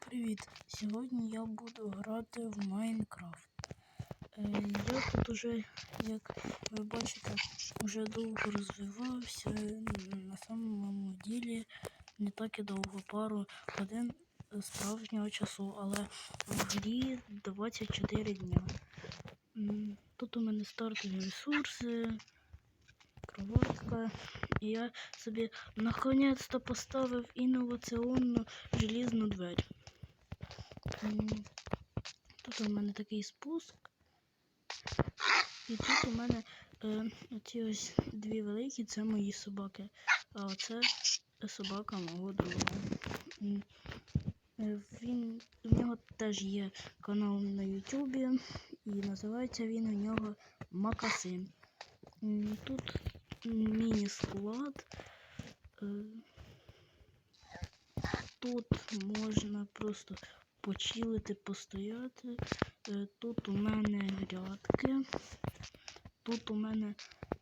привіт! Сьогодні я буду грати в Майнкрафт. Е, я тут уже, як ви бачите, вже довго розвивався. На самому ділі не так і довго, пару годин справжнього часу, але в грі 24 дня. Тут у мене стартові ресурси, кроватка. І я собі наконець-то поставив інноваційну желізну двері. Тут у мене такий спуск. І тут у мене е, оці ось дві великі це мої собаки. А оце собака мого друга. Е, Він, у нього теж є канал на Ютубі, і називається він у нього Макасин. Тут міні-склад. Е, Тут можна просто почилити, постояти. Е, Тут у мене грядки. Тут у мене,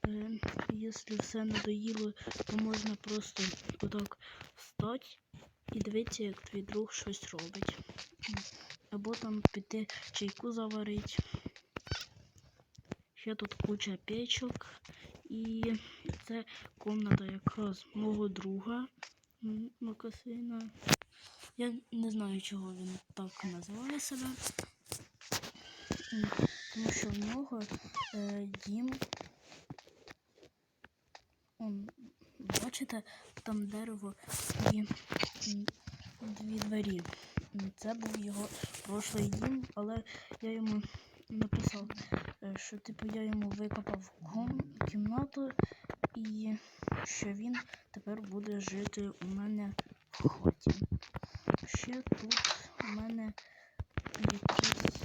е, якщо все надоїло, то можна просто отак встати і дивитися, як твій друг щось робить. Або там піти чайку заварити. Ще тут куча печок. І це комната якраз мого друга Макасина. Я не знаю, чого він так називає себе. Тому що в нього е, дім. Он, бачите, там дерево і дві двері. Це був його прошлий дім, але я йому написав, е, що типу я йому викопав кімнату і що він тепер буде жити у мене. Ще тут у мене якийсь,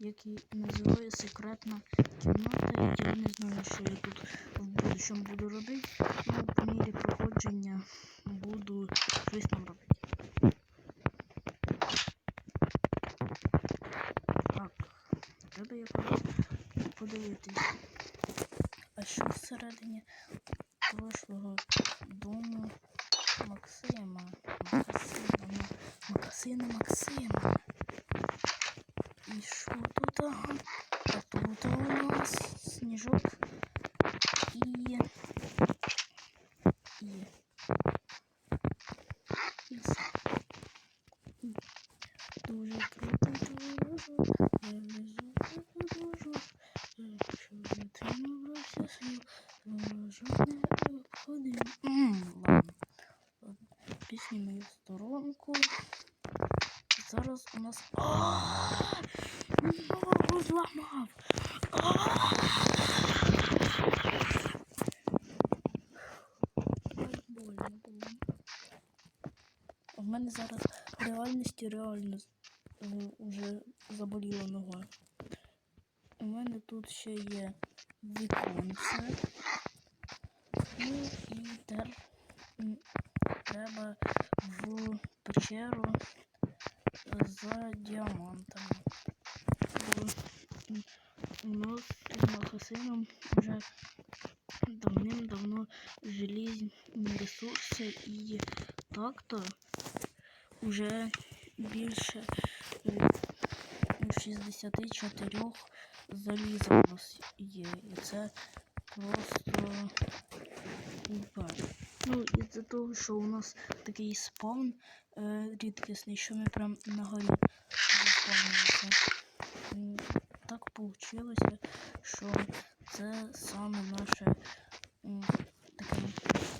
який називає секретна кімната. Я не знаю, що я тут в будущому буду робити. але по мірі проходження буду щось там робити. І що тут? У нас сніжок і. І. І все. Дуже круто, дуже. Я лежу, подужу. Якщо не тримався сил, жодне обходив. Ладно. Пісню мою сторонку. Зараз у нас. Ногу зламав! У мене зараз в реальності реально е, вже заболіла нога. У мене тут ще є віконце. Ну і тепер треба в печеру за діамантами. Бо м, у нас магазином вже давним-давно желізні ресурси і так-то вже більше е, 64 заліза є. І це просто упер. Ну, із-за того, що у нас такий спаун е, рідкісний, що ми прям на горі заспавнилися. Вийшло, що це саме наше таке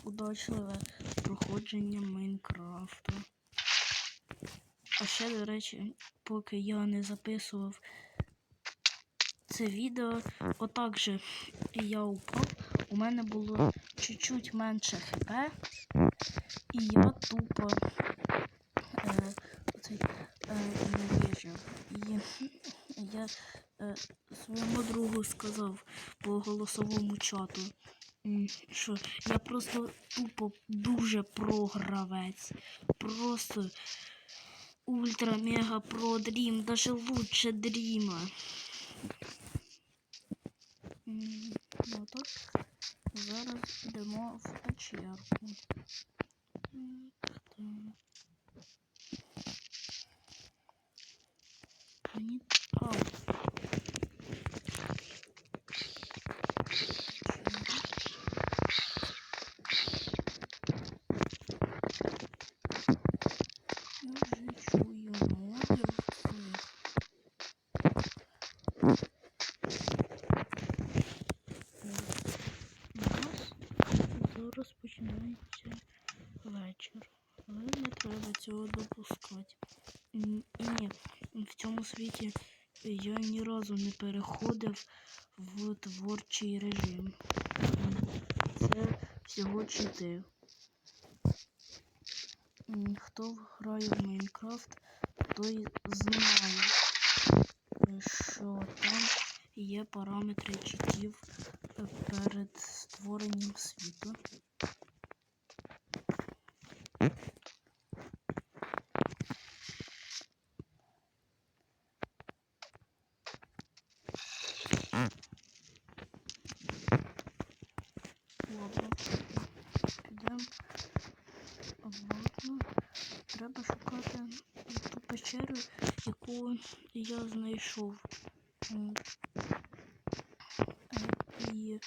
удачливе проходження Майнкрафту. А ще, до речі, поки я не записував це відео, отак же я упав. У мене було чуть-чуть менше хп, і я тупо е, оцей, е, не вижив. І я своєму другу сказав по голосовому чату, що я просто тупо дуже програвець. Просто ультра мега про дрім, даже лучше дріма. Ну так, зараз йдемо в печерку. Мені. Ау. Я вже чую моди в цих. У нас зараз починається вечір. Але не треба цього допускати. Ні, в цьому світі я ні разу не переходив в творчий режим. Це всього чити. Хто грає в Майнкрафт, той знає, що там є параметри читів перед створенням світу. Ладно, підемо обратно. Треба шукати ту печеру, яку я знайшов. Е, І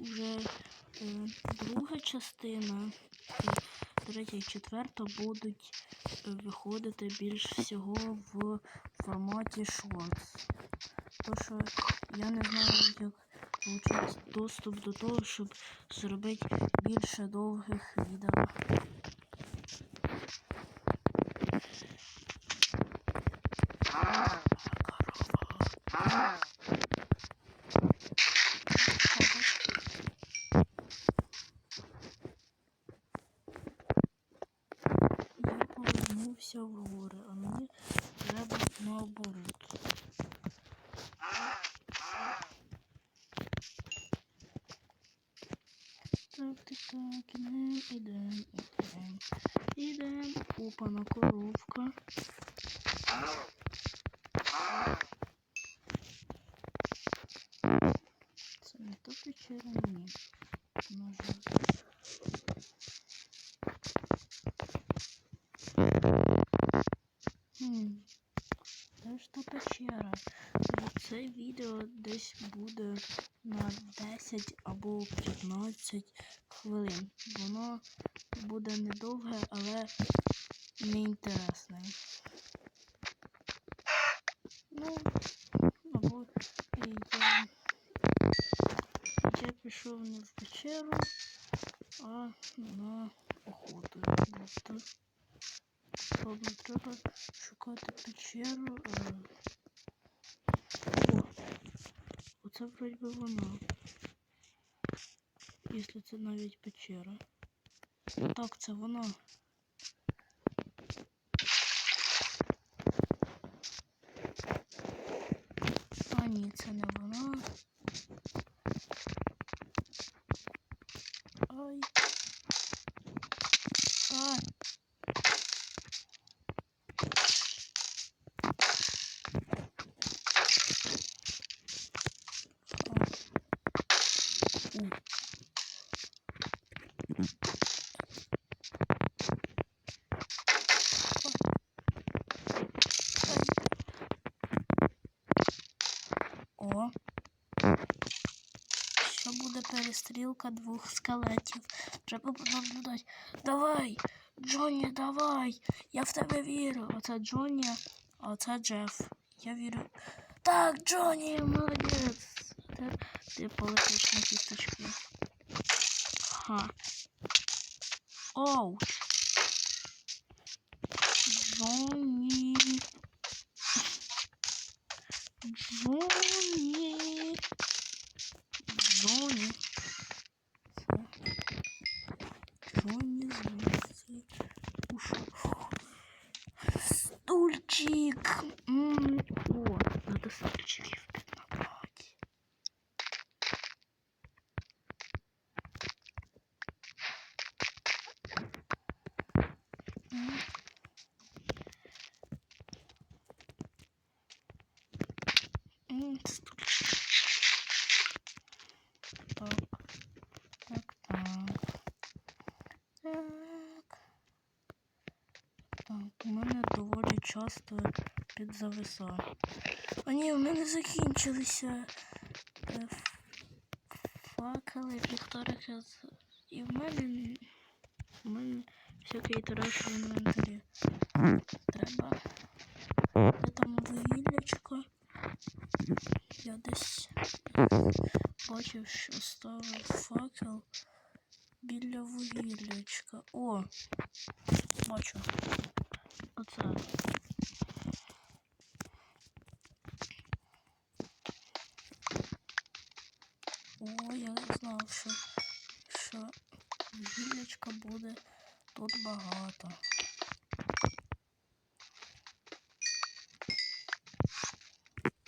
вже е, друга частина, третя і четверта будуть е, виходити більш всього в форматі шортс. То що я не знаю, як отримати доступ до того, щоб зробити більше довгих відео. Я повернувся в гори, а мені треба наоборот. Так, так, так, ідем, ідем, ідем. Ідем. Опа, на коровка. Це не то печера. На жаль. Хм. Де ж та печера? Ну, Це відео десь буде на 10 або 15 хвилин. Воно буде недовге, але не інтересне. Ну, або я, я пішов не в печеру, а на охоту. Тобто треба шукати печеру. е. О, оце вроді би вона. Якщо це навіть печера. Так, це вона. Що буде перестрілка двох скелетів. Треба понаблюдати. Давай! Джонні, давай! Я в тебе вірю. Оце Джонні, а це Джеф. Я вірю. Так, Джонні, молодець. Ти, ти полетиш на кісточки. Ха. Оу. Джонні. Джонні. Джонні. Це. Джонні звідси. Ушов. Стульчик. М, О, надо стульчиків піднабрати. М. Часто підзависає. А ні, у мене закінчилися е, факели, ліхтарики. І в мене, у мене всякий треш в інвентарі. Треба. Де там вугіллячко? Я десь бачив, що ставив факел біля вугіллячка. О! Бачу. Оце. О, я знав, що, що вугіллячка буде тут багато.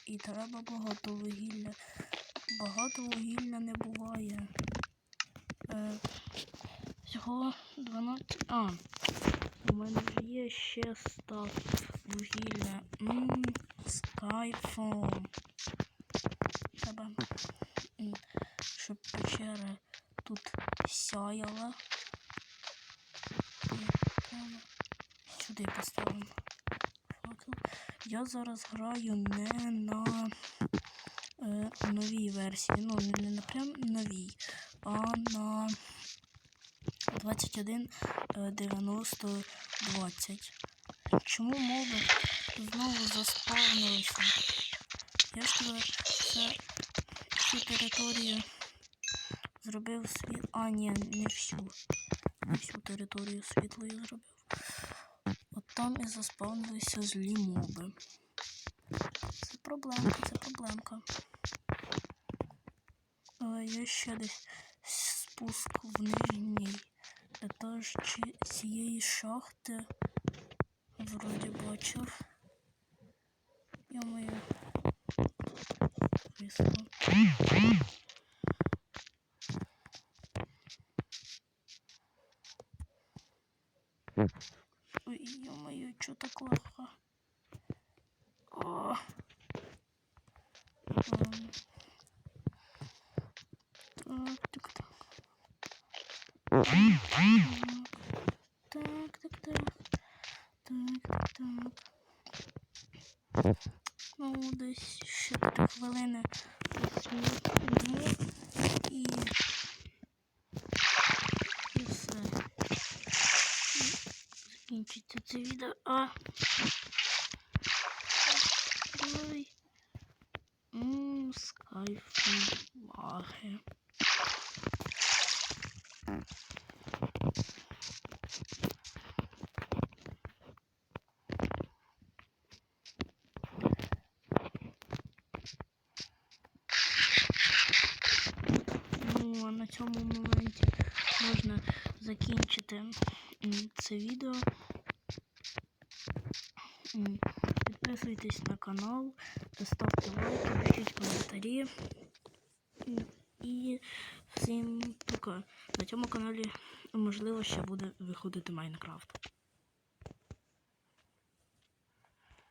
І треба багато вугілля. Багато вугілля не буває. Е, всього 12. А, у мене є ще став вугілля. Ммм, Skyphone. Треба, м, щоб печера тут сяяла. Сюди поставимо. факел. Я зараз граю не на е, новій версії. Ну, не на прям новій, а на 21 е, 90 20. Чому моби знову заспавнилися? Я ж тебе це всю територію зробив світ. А, ні, не всю. Всю територію світлою зробив. От там і заспавнилися злі моби. Це проблемка, це проблемка. Є ще десь спуск в нижній етаж чи цієї шахти. Вроді бачив. Я маю висло. Ой, ё-моё, чё так плохо? О. Ладно. Так, так, так. Так, так, так, так. Так, так, так. Ну, десь ще три хвилини посміхну і... І закінчиться це відео. А! Ммм, скайфу лаги. Ну, а на цьому моменті можна закінчити це відео. М, Підписуйтесь на канал, ставте лайки, пишіть коментарі. І всім пока. На цьому каналі можливо ще буде виходити Майнкрафт.